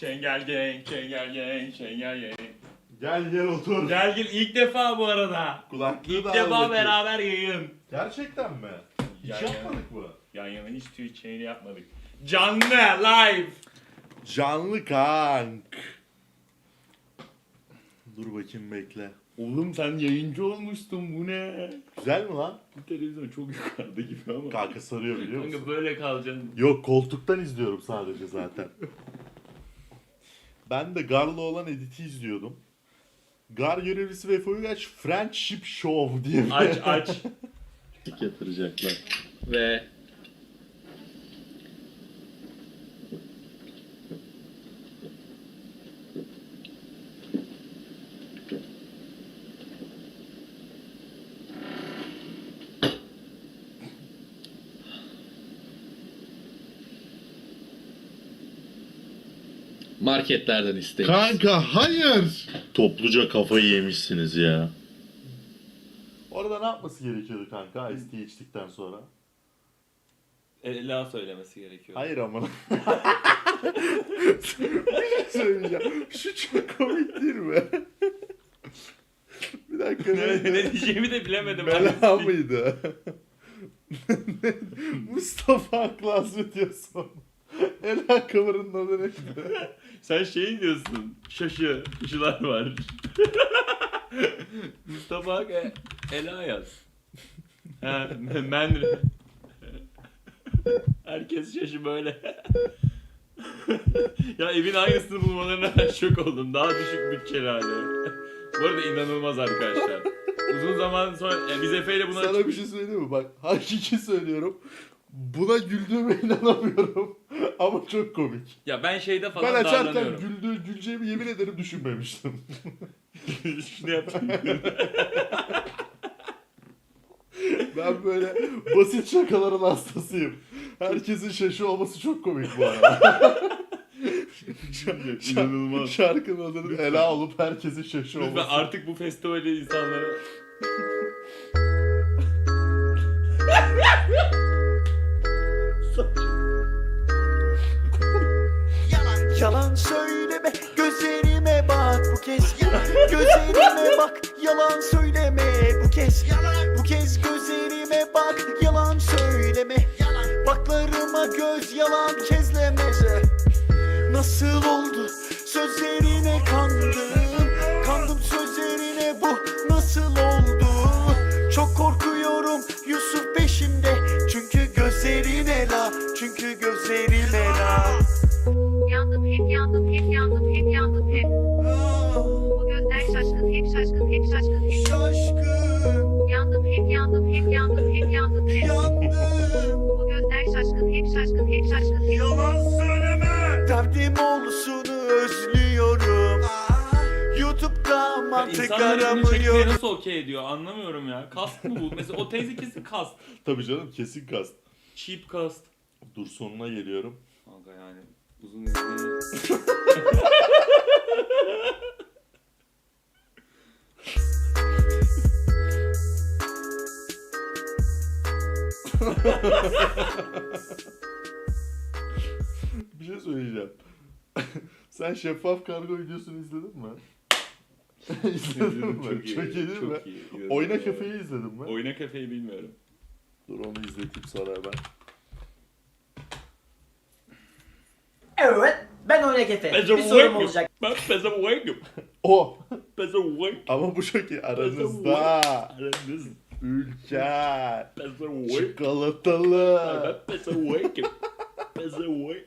Çengel gang, çengel gang, çengel gang. Gel gel otur. Gel gel ilk defa bu arada. Kulaklığı İlk da al defa bakayım. beraber yayın. Gerçekten mi? Hiç Yan yana. yapmadık mı? Yan yana hiç Twitch yayını yapmadık. Canlı, live. Canlı kank. Dur bakayım bekle. Oğlum sen yayıncı olmuştun bu ne? Güzel mi lan? Bu televizyon çok yukarıda gibi ama. Kanka sarıyor biliyor musun? Kanka böyle kalacaksın. Yok koltuktan izliyorum sadece zaten. ben de Gar'la olan editi izliyordum. Gar görevlisi ve Foyugaç Friendship Show diye bir Aç aç. yatıracaklar. Ve Marketlerden isteyin. Kanka hayır. Topluca kafayı yemişsiniz ya. Orada ne yapması gerekiyordu kanka Ice tea içtikten sonra? Ela söylemesi gerekiyor. Hayır ama. Bir şey söyleyeceğim. Şu çok komik değil mi? Bir dakika ne, ne? ne diyeceğimi de bilemedim. Bela mıydı? Mustafa Aklı Hazretiyorsun. Ela Kıvır'ın adı neydi? Sen şey diyorsun. Şaşı. Şaşılar var. Mustafa Ak e, Ela yaz. Ha, ben Herkes şaşı böyle. ya evin aynısını bulmalarına ben şok oldum. Daha düşük bütçeli hali. Bu arada inanılmaz arkadaşlar. Uzun zaman sonra e, biz Efe ile buna Sana bir şey söyleyeyim mi? Bak hakiki söylüyorum. Buna güldüğüme inanamıyorum. Ama çok komik. Ya ben şeyde falan Ben açarken darlanıyorum. güldüğü, güleceğimi yemin ederim düşünmemiştim. Şunu yapayım. Ben böyle basit şakaların hastasıyım. Herkesin şaşı olması çok komik bu arada. İnanılmaz. Şarkının adının Ela olup herkesin şaşı Lütfen olması. artık bu festivali insanlara... Gözlerime bak yalan söyleme. Bu kez Bu kez gözlerime bak yalan söyleme. Baklarıma göz yalan kezleme. Nasıl oldu? Sözlerine kandım. Kandım sözlerine bu nasıl oldu? Çok korkuyorum Yusuf peşimde. Çünkü gözlerine la Çünkü gözlerime la. Yandım hep yandım hep yandım hep yandım hep. Mantık İnsanlar bunu çekmeye nasıl okey ediyor anlamıyorum ya. Kast mı bu? Mesela o teyze kesin kast. Tabii canım kesin kast. Cheap kast. Dur sonuna geliyorum. Kanka yani uzun izlediğini... Bir şey söyleyeceğim. Sen şeffaf kargo videosunu izledin mi? izledin mi? Çok iyi, değil mi? çok iyi. Oyna Kafe'yi izledin mi? Oyna kafeyi bilmiyorum. Dur onu izleteyim sonra ben. Evet, ben Oynak Efe. Pezze Bir sorum olacak. Ben pezevenkim. O. Pezevenk. Ama bu çok iyi. Aranızda. Aranız. Ülker. Pezevenk. Çikolatalı. Ben pezevenkim. Pezevenk.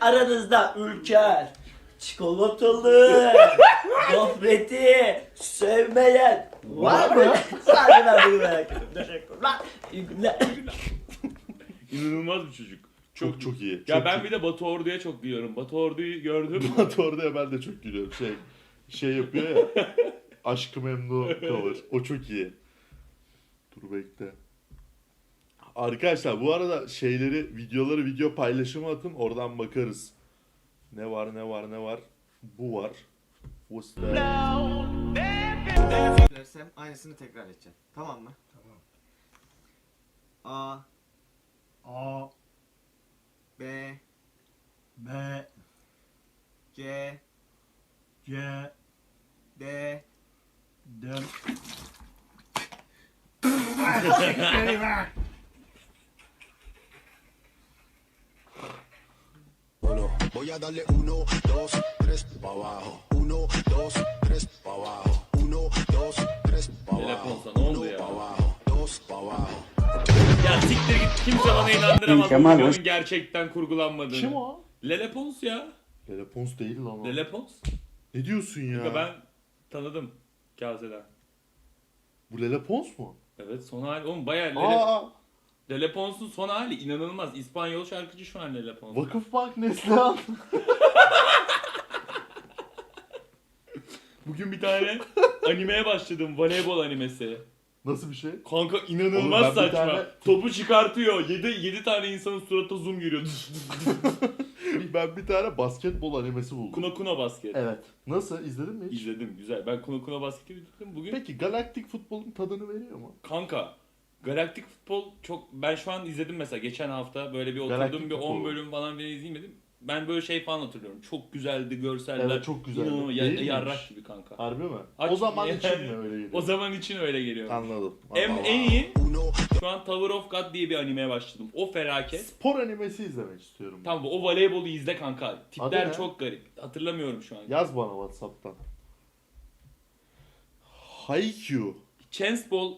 Aranızda Ülker, çikolatalı, gofreti sevmeyen var mı? Sadece ben bunu merak ediyorum. Teşekkürler. İyi günler. İnanılmaz bir çocuk. Çok çok iyi. Ya çok ben iyi. bir de Batu Ordu'ya çok gülüyorum. Batu Ordu'yu gördüm. Batu orada ben de çok gülüyorum. Şey şey yapıyor ya. Aşkı Memnu cover. O çok iyi. Dur bekle. Arkadaşlar bu arada şeyleri, videoları video paylaşımı atın. Oradan bakarız. Ne var ne var ne var. Bu var. That? Dersem aynısını tekrar edeceğim. Tamam mı? Tamam. A A, B B, C C D D voy a darle uno, dos, tres, pa' abajo. Uno, dos, tres, pa' abajo. Uno, dos, tres, pa' abajo. Uno, ya? pa' abajo. Dos, pa' abajo. Ya siktir git kimse bana inandıramaz Kemal, gerçekten kurgulanmadığını. Kim o? Lele Pons ya. Lele Pons değil lan o. Lele Pons. Ne diyorsun ya? Ya. Ben tanıdım Kase'den. Bu Lele Pons mu? Evet son hali. Oğlum bayağı Lele, Aa, Lele Pons'un son hali inanılmaz. İspanyol şarkıcı şu an Lele Pons. Vakıfbank Neslihan. Bugün bir tane animeye başladım. Voleybol animesi. Nasıl bir şey? Kanka inanılmaz Oğlum ben bir saçma. tane- Topu çıkartıyor. 7 7 tane insanın suratına zoom giriyor. ben bir tane basketbol animesi buldum. kuna kuna basket. Evet. Nasıl? İzledin mi hiç? İzledim güzel. Ben kuna kuna basketi izledim. Bugün Peki galaktik futbolun tadını veriyor mu? kanka Galaktik futbol çok ben şu an izledim mesela geçen hafta böyle bir oturdum Galaktik bir 10 futbol. bölüm falan bile izleyemedim. Ben böyle şey falan hatırlıyorum. Çok güzeldi görseller. Evet, çok güzeldi. İnanılmaz, ya, yarrak gibi kanka. Harbi mi? Aç- o zaman için mi öyle geliyor? O zaman için öyle geliyor. Anladım. Anladım. en iyi şu an Tower of God diye bir animeye başladım. O felaket. Spor animesi izlemek istiyorum. Tamam o voleybolu izle kanka. Tipler çok garip. Hatırlamıyorum şu an. Yaz bana Whatsapp'tan. Haikyuu. Chance Ball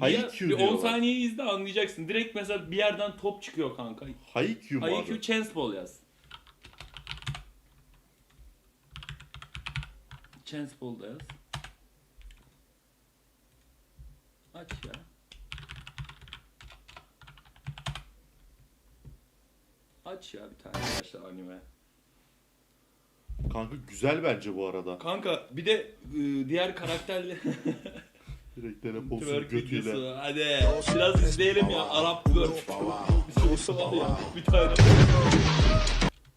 Haikyuu bir 10 diyorlar. saniye izle anlayacaksın. Direkt mesela bir yerden top çıkıyor kanka. Haikyuu mu Haikyuu adı? Chance Ball yaz. Chance Ball da yaz. Aç ya. Aç ya bir tane arkadaşlar anime. Kanka güzel bence bu arada. Kanka bir de ıı, diğer karakterle Direkt telefonsun twerk götüyle. videosu. Hadi biraz izleyelim ya Arap twerk. Bir şey var ya bir tane.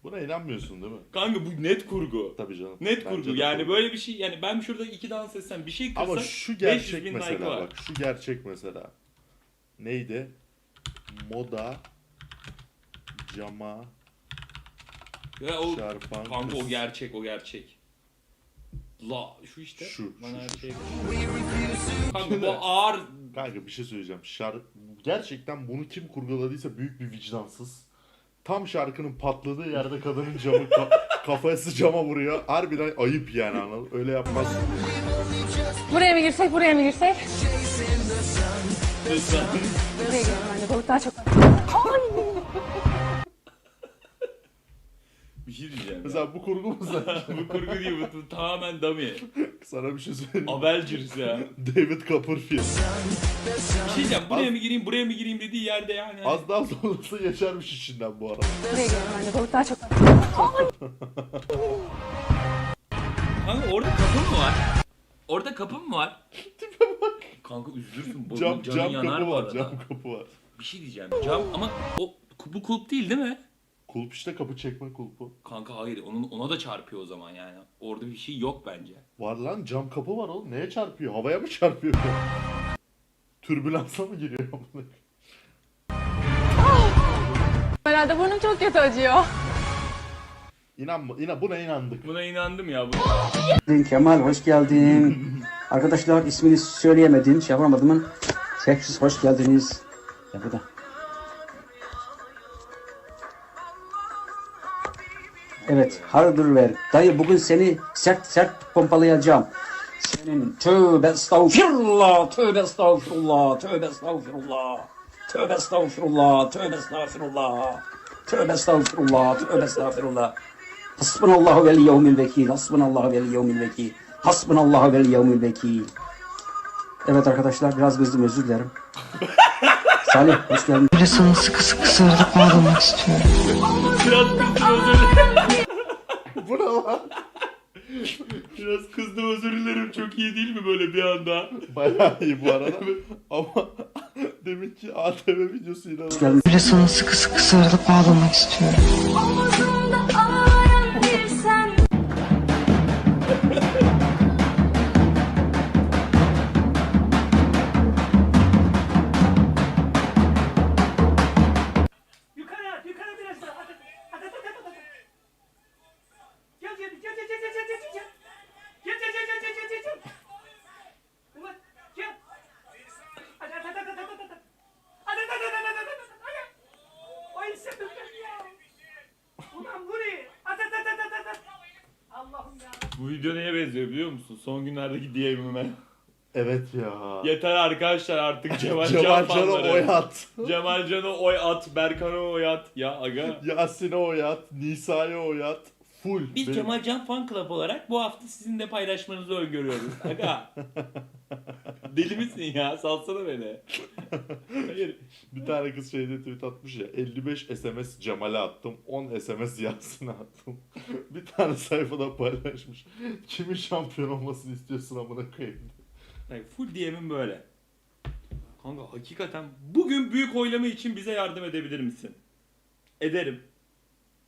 Buna inanmıyorsun değil mi? Kanka bu net kurgu. Tabii canım. Net Bence kurgu de yani kurgu. böyle bir şey yani ben şurada iki dans etsem bir şey kırsak Ama şu 500 gerçek bin like mesela var. bak. Şu gerçek mesela. Neydi? Moda cama Ya o çarpan kanka o kız. gerçek o gerçek. La şu işte. Şu, Bana şu, şey. Kanka bu ağır Kanka bir şey söyleyeceğim. Şar gerçekten bunu kim kurguladıysa büyük bir vicdansız. Tam şarkının patladığı yerde kadının camı ka- kafası cama vuruyor. Harbiden ayıp yani anladın. Öyle yapmaz. Buraya mı girsek, buraya mı girsek? Buraya girelim bence. Balık daha çok. bir şey diyeceğim. ya. Mesela bu kurgu mu sen? bu kurgu değil bu, bu tamamen dummy. Sana bir şey söyleyeyim. Avengers ya. David Copperfield. Bir şey diyeceğim buraya mı gireyim buraya mı gireyim dediği yerde yani. Az daha sonrası yaşarmış içinden bu arada. Buraya girelim bence. Balık daha çok. Kanka orada kapı mı var? Orada kapı mı var? Kanka üzülürsün. Bu, Cam, canın cam yanar kapı bu var, arada. cam kapı var. Bir şey diyeceğim. Cam ama o bu kulp değil değil mi? Kulp işte kapı çekme kulpu. Kanka hayır onun ona da çarpıyor o zaman yani. Orada bir şey yok bence. Var lan cam kapı var oğlum. Neye çarpıyor? Havaya mı çarpıyor? Türbülansa mı giriyor? Herhalde burnum çok kötü acıyor. İnanma, inan, buna inandık. Buna inandım ya. Bu. Kemal hoş geldin. Arkadaşlar ismini söyleyemedim, şey yapamadımın. Tekrar hoş geldiniz. Ya bu da. Evet, hardır ver. Dayı bugün seni sert sert pompalayacağım. Senin tövbe estağfirullah, tövbe estağfirullah, tövbe estağfirullah. Tövbe estağfirullah, tövbe estağfirullah. Tövbe estağfirullah, tövbe estağfirullah. Hasbunallahu vel yevmil vekil. Hasbunallahu vel yevmil vekil. Hasbunallahu vel yevmil vekil. Evet arkadaşlar biraz kızdım özür dilerim. Salih hoş geldin. Böyle sana sıkı sıkı sarılıp bağlamak istiyorum. Biraz kızdım özür dilerim. Biraz kızdım özür dilerim. Çok iyi değil mi böyle bir anda? Bayağı iyi bu arada. Ama demin ki ATV videosu inanılmaz. Hoş geldin. Böyle sana sıkı sıkı sarılıp bağlamak istiyorum. Omuzumda benziyor biliyor musun? Son günlerdeki DM'ime. Evet ya. Yeter arkadaşlar artık Cemal Can Cemal Can'a fanları. oy at. Cemal Can'a oy at, Berkan'a oy at. Ya aga. Yasin'e oy at. Nisa'ya oy at. Full. Biz Benim- Cemal Can Fan Club olarak bu hafta sizin de paylaşmanızı öngörüyoruz. Aga. Deli misin ya? Salsana beni. Hayır. Bir tane kız şeyde tweet atmış ya 55 SMS Cemal'e attım 10 SMS Yasin'e attım. bir tane sayfada paylaşmış. Kimin şampiyon olmasını istiyorsun amına koyayım. Bak, full DM'im böyle. Kanka hakikaten bugün büyük oylama için bize yardım edebilir misin? Ederim.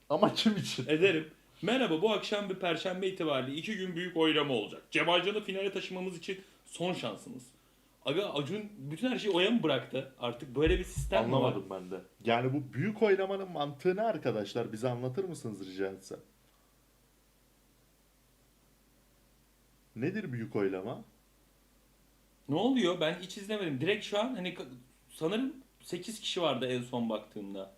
Ama kim için? Ederim. Merhaba bu akşam bir perşembe itibariyle iki gün büyük oylama olacak. Cemalcan'ı finale taşımamız için son şansımız. Aga Acun bütün her şeyi oya mı bıraktı? Artık böyle bir sistem mi var? Anlamadım ben de. Yani bu büyük oylamanın mantığı ne arkadaşlar? Bize anlatır mısınız rica etsem? Nedir büyük oylama? Ne oluyor? Ben hiç izlemedim. Direkt şu an hani sanırım 8 kişi vardı en son baktığımda.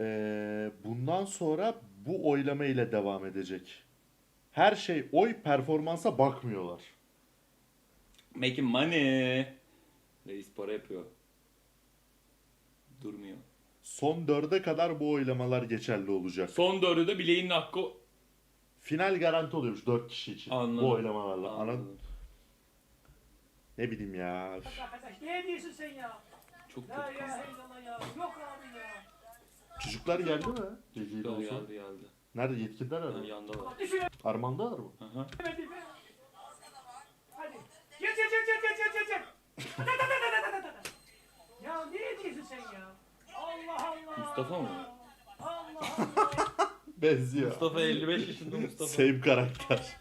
Ee, bundan sonra bu oylama ile devam edecek. Her şey oy performansa bakmıyorlar. Making money. Reis para yapıyor. Durmuyor. Son dörde kadar bu oylamalar geçerli olacak. Son dördü de bileğinin hakkı Final garanti oluyormuş 4 kişi için. Anladım. Bu oylamalarla. Anladım. ne bileyim ya. Üf. Ne diyorsun sen ya? Çok La kötü. ilahe illallah ya. Yok abi ya. Çocuklar geldi mi? Geceyi Geldi olsun. geldi geldi. Nerede yetkililer Ha, nerede? Yandalar. Armandalar mı? Hadi. Gel Da, da, da, da, da, da, da. Ya ne diyorsun sen ya? Allah Allah. Mustafa mı? Allah Allah. Benziyor. Mustafa 55 yaşında Mustafa. Same karakter.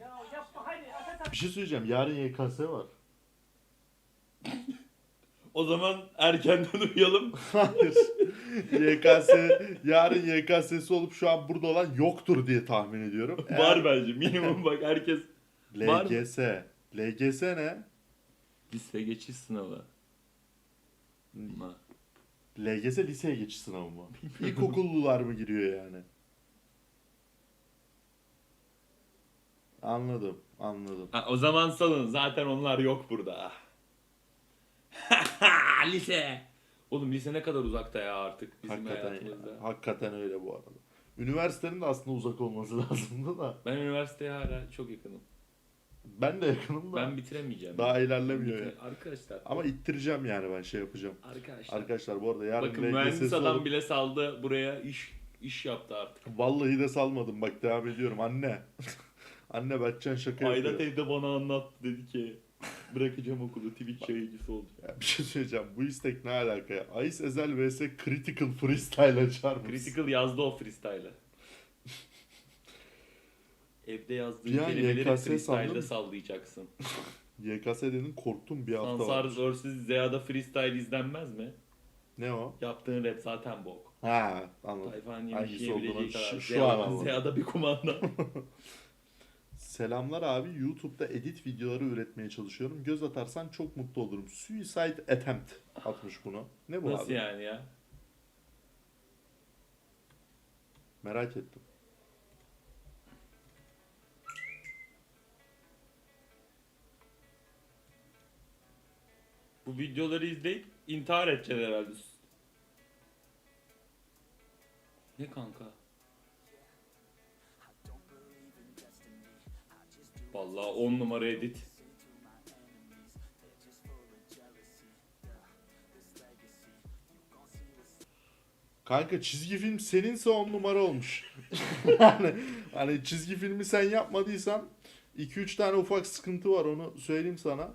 Ya yapma hadi. At, at, at. Bir şey söyleyeceğim. Yarın YKS var. O zaman erkenden uyuyalım. Hayır. YKS, yarın YKS'si olup şu an burada olan yoktur diye tahmin ediyorum. Var bence. Minimum bak herkes. Var mı? LGS. LGS ne? Lise geçiş sınavı. Ma. LGS liseye geçiş sınavı mı? İlkokullular mı giriyor yani? Anladım, anladım. Ha, o zaman salın. Zaten onlar yok burada. lise. Oğlum lise ne kadar uzakta ya artık bizim Hakikaten, hayatımızda. hakikaten öyle bu arada. Üniversitenin de aslında uzak olması lazımdı da. Ben üniversiteye hala çok yakınım. Ben de yakınım da. Ben bitiremeyeceğim. Daha ilerlemiyor Bitir- ya. Arkadaşlar. Ama ittireceğim yani ben şey yapacağım. Arkadaşlar. Arkadaşlar bu arada yarın Bakın LGS'si mühendis adam olup- bile saldı buraya iş iş yaptı artık. Vallahi de salmadım bak devam ediyorum anne. anne Berkcan şaka Ayda yapıyor. teyze bana anlattı dedi ki bırakacağım okulu Twitch yayıncısı olacağım. Ya bir şey söyleyeceğim bu istek ne alaka ya? Ice Ezel vs Critical Freestyle açar mısın? Critical yazdı o freestyle'ı. Evde yazdığın Bir an kelimeleri YKS freestyle'da sandım. sallayacaksın. YKS dedin korktum bir hafta Sansar var. vs. Zeya'da freestyle izlenmez mi? Ne o? Yaptığın rap zaten bok. Ha anladım. Tayfan Hangisi yemiş olduğunu yiyebileceği kadar. şu, şu an Zeya'da, anladım. Zeya'da bir kumanda. Selamlar abi. YouTube'da edit videoları üretmeye çalışıyorum. Göz atarsan çok mutlu olurum. Suicide Attempt atmış bunu. Ne bu Nasıl abi? yani ya? Merak ettim. Bu videoları izleyip intihar edeceksin herhalde. Ne kanka? Vallahi 10 numara edit. Kanka çizgi film seninse on numara olmuş. yani hani çizgi filmi sen yapmadıysan 2-3 tane ufak sıkıntı var onu söyleyeyim sana.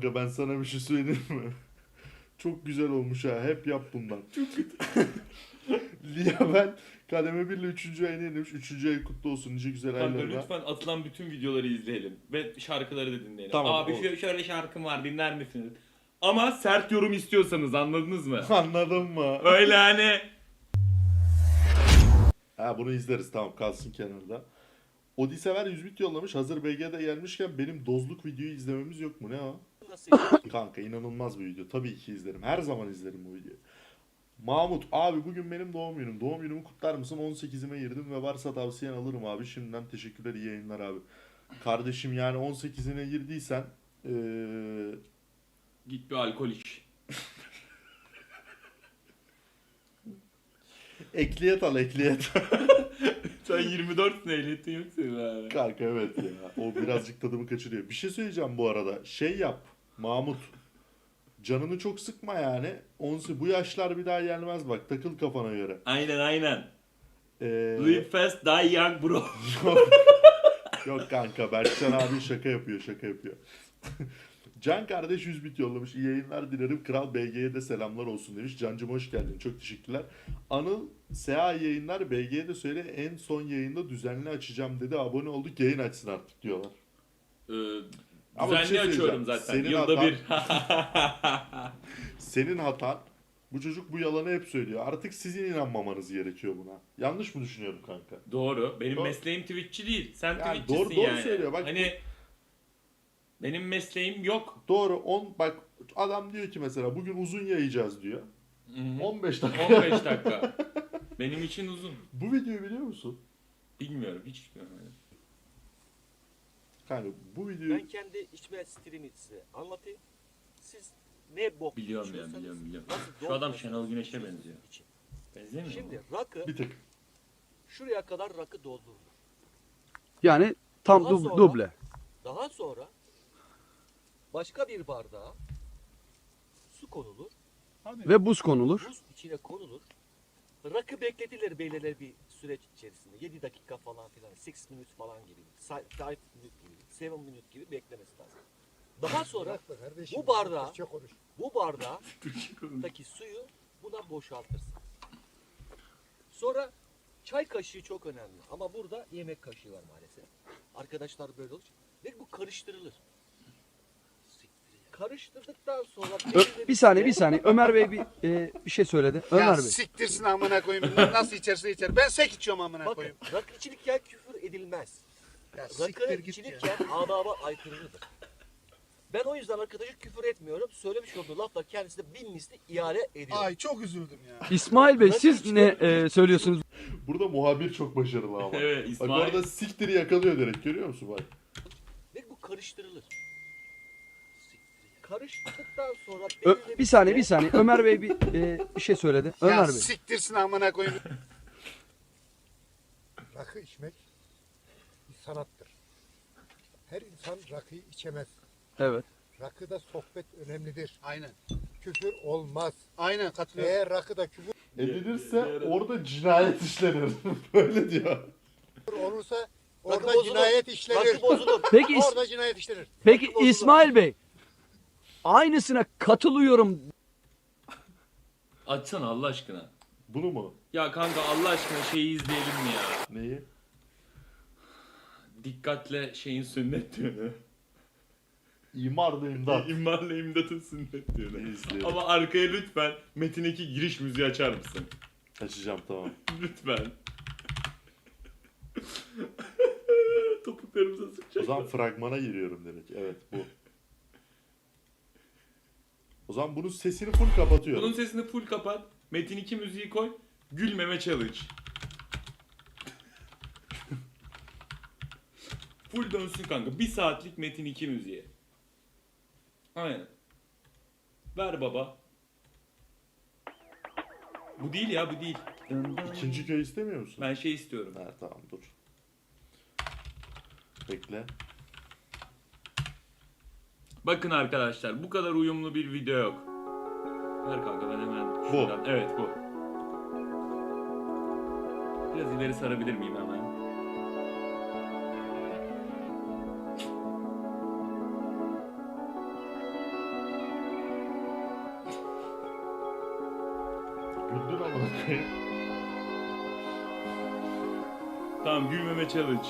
Kanka ben sana bir şey söyleyeyim mi? Çok güzel olmuş ha. Hep yap bundan. Çok kötü. Lia ben kademe 1 ile 3. ayını yenilmiş. 3. ay kutlu olsun. Nice güzel Kanka aylarına. lütfen atılan bütün videoları izleyelim. Ve şarkıları da dinleyelim. Tamam, Abi olur. şöyle, şöyle şarkım var dinler misiniz? Ama sert yorum istiyorsanız anladınız mı? Anladın mı? Öyle hani Ha bunu izleriz tamam kalsın kenarda. Odi Sever 100 bit yollamış. Hazır BG'de gelmişken benim dozluk videoyu izlememiz yok mu? Ne o? Kanka inanılmaz bir video. Tabii ki izlerim. Her zaman izlerim bu videoyu. Mahmut abi bugün benim doğum günüm. Doğum günümü kutlar mısın? 18'ime girdim ve varsa tavsiyen alırım abi. Şimdiden teşekkürler iyi yayınlar abi. Kardeşim yani 18'ine girdiysen eee git bir alkol iç. ekliyet al ekliyet. Sen 24 ehliyetin yok senin abi. Kanka evet ya. O birazcık tadımı kaçırıyor. Bir şey söyleyeceğim bu arada. Şey yap. Mahmut. Canını çok sıkma yani. Onsi bu yaşlar bir daha gelmez bak. Takıl kafana göre. Aynen aynen. Ee, Live fast die young bro. yok. yok kanka. Berkcan abi şaka yapıyor. Şaka yapıyor. Can kardeş 100 bit yollamış. İyi yayınlar dilerim. Kral BG'ye de selamlar olsun demiş. Cancım hoş geldin. Çok teşekkürler. Anıl SEA yayınlar BG'ye de söyle en son yayında düzenli açacağım dedi. Abone olduk yayın açsın artık diyorlar. Ee, düzenli şey açıyorum zaten. Senin Yılda hatan- bir. Senin hatan. Bu çocuk bu yalanı hep söylüyor. Artık sizin inanmamanız gerekiyor buna. Yanlış mı düşünüyorum kanka? Doğru. Benim Doğru. mesleğim Twitch'çi değil. Sen Yani Twitch'çisin doğru- doğru yani. söylüyor. Bak hani benim mesleğim yok. Doğru. 10 bak adam diyor ki mesela bugün uzun yayacağız diyor. Hı hı. 15 dakika. 15 dakika. Benim için uzun. bu videoyu biliyor musun? Bilmiyorum hiç görmedim. Kanka bu videoyu Ben kendi içme stilimi size anlatayım. Siz ne bok Biliyorum ya biliyorum biliyorum. Şu adam Şenol Güneş'e benziyor. için. Benzemiyor Şimdi mu? rakı bir tık. şuraya kadar rakı doldurulur. Yani tam Daha dub- sonra- duble. Daha sonra başka bir bardağa su konulur. Ve buz konulur. Buz içine konulur. Rakı bekletilir belirli bir süreç içerisinde. 7 dakika falan filan. 6 minut falan gibi. 5 minut gibi. 7 minut gibi beklemesi lazım. Daha sonra bu bardağı bu bardağdaki suyu buna boşaltırsın. Sonra çay kaşığı çok önemli. Ama burada yemek kaşığı var maalesef. Arkadaşlar böyle olur. Ve bu karıştırılır. Karıştırdıktan sonra Ö- bir saniye bir saniye. Ömer Bey bir, e, bir şey söyledi. Ömer Bey. siktirsin amına koyayım. Nasıl içerse içer. Ben sek içiyorum amına Bakın rakı içilirken küfür edilmez. Rakı içilirken adaba aykırıdır. Ben o yüzden arkadaşı küfür etmiyorum. Söylemiş olduğu lafla kendisine bin misli ihale ediyorum. Ay çok üzüldüm ya. İsmail Bey siz ne e, söylüyorsunuz? Burada muhabir çok başarılı ama. Evet Bak İsmail. orada siktiri yakalıyor direkt görüyor musun bak. Ve bu karıştırılır. Karıştırdıktan sonra Ö- bir saniye bir saniye. Ömer Bey bir, e, bir şey söyledi. Ömer Bey. siktirsin amına koyayım. Rakı içmek bir sanattır. Her insan rakıyı içemez. Evet. Rakıda sohbet önemlidir. Aynen. Küfür olmaz. Aynen katılıyorum. Eğer rakıda küfür Edilirse orada cinayet işlenir. Böyle diyor. olursa orada bozulur. cinayet işlenir. Rakı bozulur. Peki is- Orada cinayet işlenir. peki İsmail Bey. Aynısına katılıyorum. Açsana Allah aşkına. Bunu mu? Ya kanka Allah aşkına şeyi izleyelim mi ya? Neyi? Dikkatle şeyin sünnet düğünü. İmarda imdat. İmmarla imdatın sünnet düğünü. İzleyelim. Ama arkaya lütfen Metin 2 giriş müziği açar mısın? Açacağım tamam. Lütfen. Topuklarımıza O sıkacak. zaman fragmana giriyorum direkt. Evet bu. O zaman bunun sesini full kapatıyorum. Bunun sesini full kapat. Metin 2 müziği koy. Gülmeme challenge. full dönsün kanka. Bir saatlik Metin 2 müziği. Aynen. Ver baba. Bu değil ya bu değil. İkinci köy istemiyor musun? Ben şey istiyorum. Ha tamam dur. Bekle. Bakın arkadaşlar bu kadar uyumlu bir video yok. Ver kanka ben hemen şuradan. Evet bu. Biraz ileri sarabilir miyim hemen? Güldün ama. Tamam gülmeme challenge.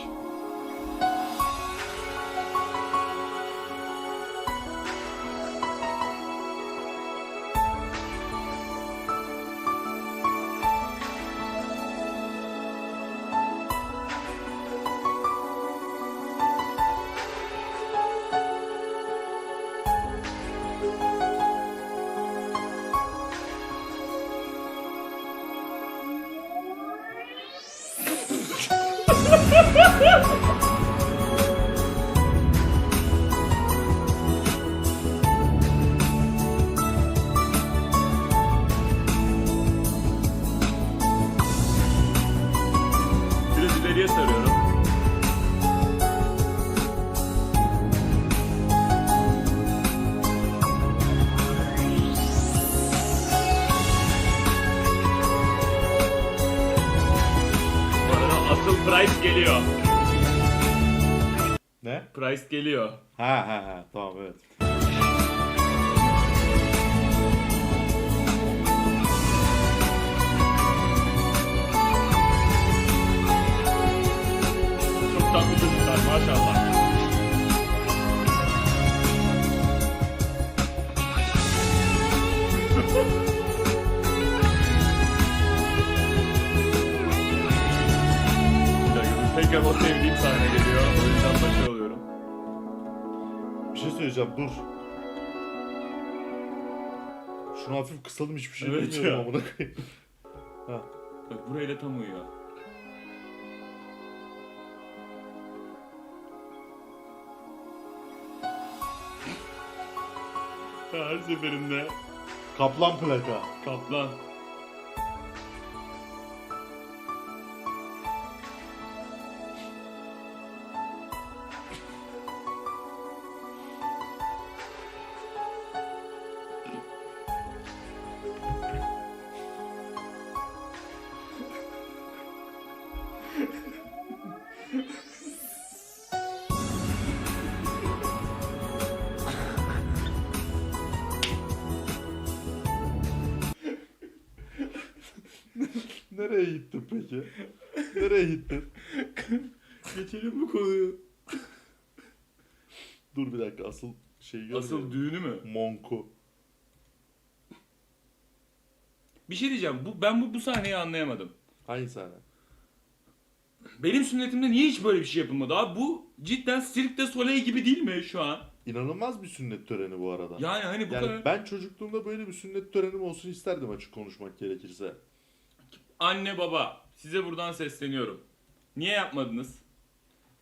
Price geliyor. Ne? Price geliyor. Ha ha ha tamam evet. Çok tatlı çocuklar maşallah. Tekrar o sevdiğim sahne geliyor. O yüzden başa alıyorum. Bir şey söyleyeceğim dur. Şunu hafif kısalım hiçbir şey Evet bilmiyorum ya. amına koyayım. Ha. Bak burayla tam uyuyor. Her seferinde Kaplan plaka. kaplan. Nereye gittin? Geçelim bu konuyu. Dur bir dakika asıl şey. Asıl düğünü mü? Monku. Bir şey diyeceğim. Bu ben bu bu sahneyi anlayamadım. Hangi sahne? Benim sünnetimde niye hiç böyle bir şey yapılmadı? Abi bu cidden Cirque du Soleil gibi değil mi şu an? İnanılmaz bir sünnet töreni bu arada. Yani hani bu yani kadar... ben çocukluğumda böyle bir sünnet törenim olsun isterdim açık konuşmak gerekirse. Anne baba size buradan sesleniyorum. Niye yapmadınız?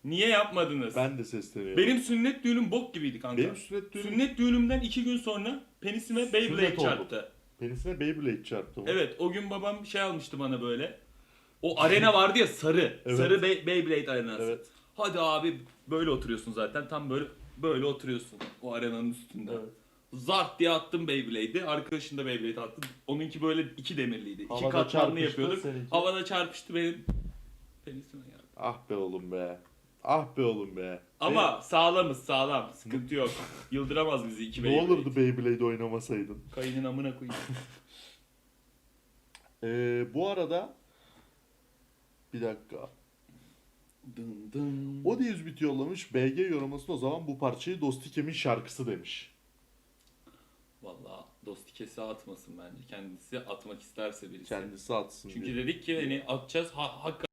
Niye yapmadınız? Ben de sesleniyorum. Benim sünnet düğünüm bok gibiydi kanka. Benim sünnet düğünüm Sünnet düğünümden iki gün sonra penisime Beyblade çarptı. penisine Beyblade çarptı. o. Evet o gün babam şey almıştı bana böyle. O arena vardı ya sarı. Evet. Sarı Bey- Beyblade arenası. Evet. Hadi abi böyle oturuyorsun zaten. Tam böyle böyle oturuyorsun o arenanın üstünde. Evet. Zart diye attım Beyblade'i. Arkadaşın da Beyblade attı. Onunki böyle iki demirliydi. iki Havada katmanlı çarpıştı, yapıyorduk. seninki. Havada çarpıştı benim penisime ya. Ah be oğlum be. Ah be oğlum be. Ama sağlamız sağlam. Sıkıntı yok. Yıldıramaz bizi iki ne Beyblade. olurdu Beyblade oynamasaydın. Kayının amına koyayım. Ee, bu arada bir dakika. dın dın. O da 100 bit yollamış. BG yorumasında o zaman bu parçayı Dostikem'in şarkısı demiş. Valla dostikesi atmasın bence. Kendisi atmak isterse birisi. Kendisi atsın Çünkü diye. dedik ki hani atacağız ha, hakikaten